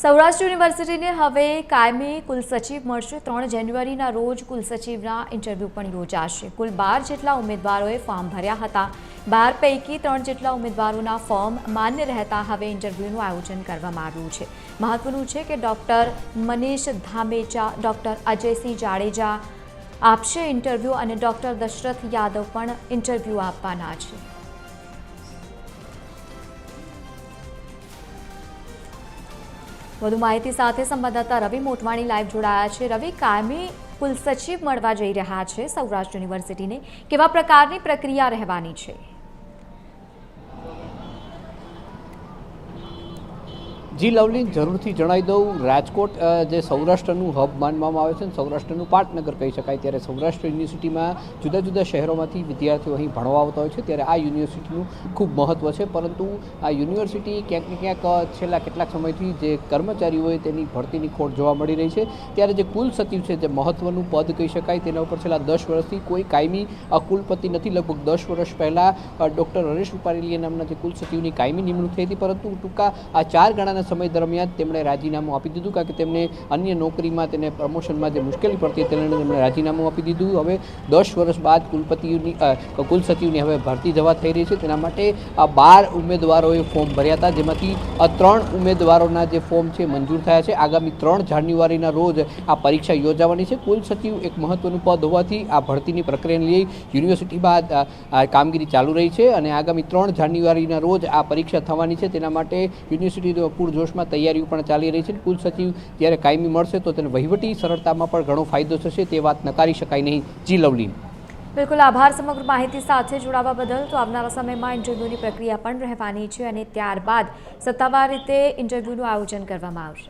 સૌરાષ્ટ્ર યુનિવર્સિટીને હવે કાયમી કુલસચિવ મળશે. ત્રણ જાન્યુઆરીના રોજ કુલસચિવના ઇન્ટરવ્યૂ પણ યોજાશે. કુલ બાર જેટલા ઉમેદવારોએ ફોર્મ ભર્યા હતા. બાર પૈકી ત્રણ જેટલા ઉમેદવારોના ફોર્મ માન્ય રહેતા હવે ઇન્ટરવ્યૂનું આયોજન કરવામાં આવ્યું છે. મહત્વનું છે કે ડૉક્ટર મનીષ ધામેચા, ડૉક્ટર અજયસિંહ જાડેજા આપશે ઇન્ટરવ્યૂ અને ડૉક્ટર દશરથ યાદવ પણ ઇન્ટરવ્યૂ આપવાના છે. વધુ માહિતી સાથે સંવાદદાતા રવિ મોટવાણી લાઈવ જોડાયા છે. રવિ, કાયમી કુલસચિવ મળવા જઈ રહ્યા છે. સૌરાષ્ટ્ર યુનિવર્સિટીને કેવા પ્રકારની પ્રક્રિયા રહેવાની છે? જી લવલી, જરૂરથી જણાવી દઉં. રાજકોટ જે સૌરાષ્ટ્રનું હબ માનવામાં આવે છે ને સૌરાષ્ટ્રનું પાટનગર કહી શકાય, ત્યારે સૌરાષ્ટ્ર યુનિવર્સિટીમાં જુદા જુદા શહેરોમાંથી વિદ્યાર્થીઓ અહીં ભણવા આવતા હોય છે, ત્યારે આ યુનિવર્સિટીનું ખૂબ મહત્ત્વ છે. પરંતુ આ યુનિવર્સિટી ક્યાંક ને ક્યાંક છેલ્લા કેટલાક સમયથી જે કર્મચારીઓએ તેની ભરતીની ખોટ જોવા મળી રહી છે. ત્યારે જે કુલ સચિવ છે, જે મહત્ત્વનું પદ કહી શકાય, તેના ઉપર છેલ્લા દસ વર્ષથી કોઈ કાયમી કુલપતિ નથી. લગભગ દસ વર્ષ પહેલાં ડૉક્ટર હરેશ રૂપારેલીએ નામના જે કુલ સચિવની કાયમી નિમણૂક થઈ હતી, પરંતુ ટૂંકા આ ચાર ગણાના સમય દરમિયાન તેમણે રાજીનામું આપી દીધું કારણ કે તેમને અન્ય નોકરીમાં તેને પ્રમોશનમાં જે મુશ્કેલી પડતી તેને તેમણે રાજીનામું આપી દીધું. હવે દસ વર્ષ બાદ કુલપતિઓની કુલસચિવની કુલ સચિવની હવે ભરતી જવા થઈ રહી છે. તેના માટે આ બાર ઉમેદવારોએ ફોર્મ ભર્યા હતા, જેમાંથી ત્રણ ઉમેદવારોના જે ફોર્મ છે મંજૂર થયા છે. આગામી ત્રણ જાન્યુઆરીના રોજ આ પરીક્ષા યોજાવાની છે. કુલ સચિવ એક મહત્વનું પદ હોવાથી આ ભરતીની પ્રક્રિયાને લઈ યુનિવર્સિટી બાદ કામગીરી ચાલુ રહી છે અને આગામી ત્રણ જાન્યુઆરીના રોજ આ પરીક્ષા થવાની છે. તેના માટે યુનિવર્સિટી પૂરજોશમાં તૈયારીઓ પણ ચાલી રહી છે. કુલ સચિવ જ્યારે કાયમી મળશે તો તેને વહીવટી સરળતામાં પણ ઘણો ફાયદો થશે, તે વાત નકારી શકાય નહીં. જી લવલી બિલકુલ આભાર સમગ્ર માહિતી સાથે જોડાવા બદલ. તો આવનારા સમયમાં ઇન્ટરવ્યૂની પ્રક્રિયા પણ રહેવાની છે અને ત્યારબાદ સત્તાવાર રીતે ઇન્ટરવ્યૂનું આયોજન કરવામાં આવશે.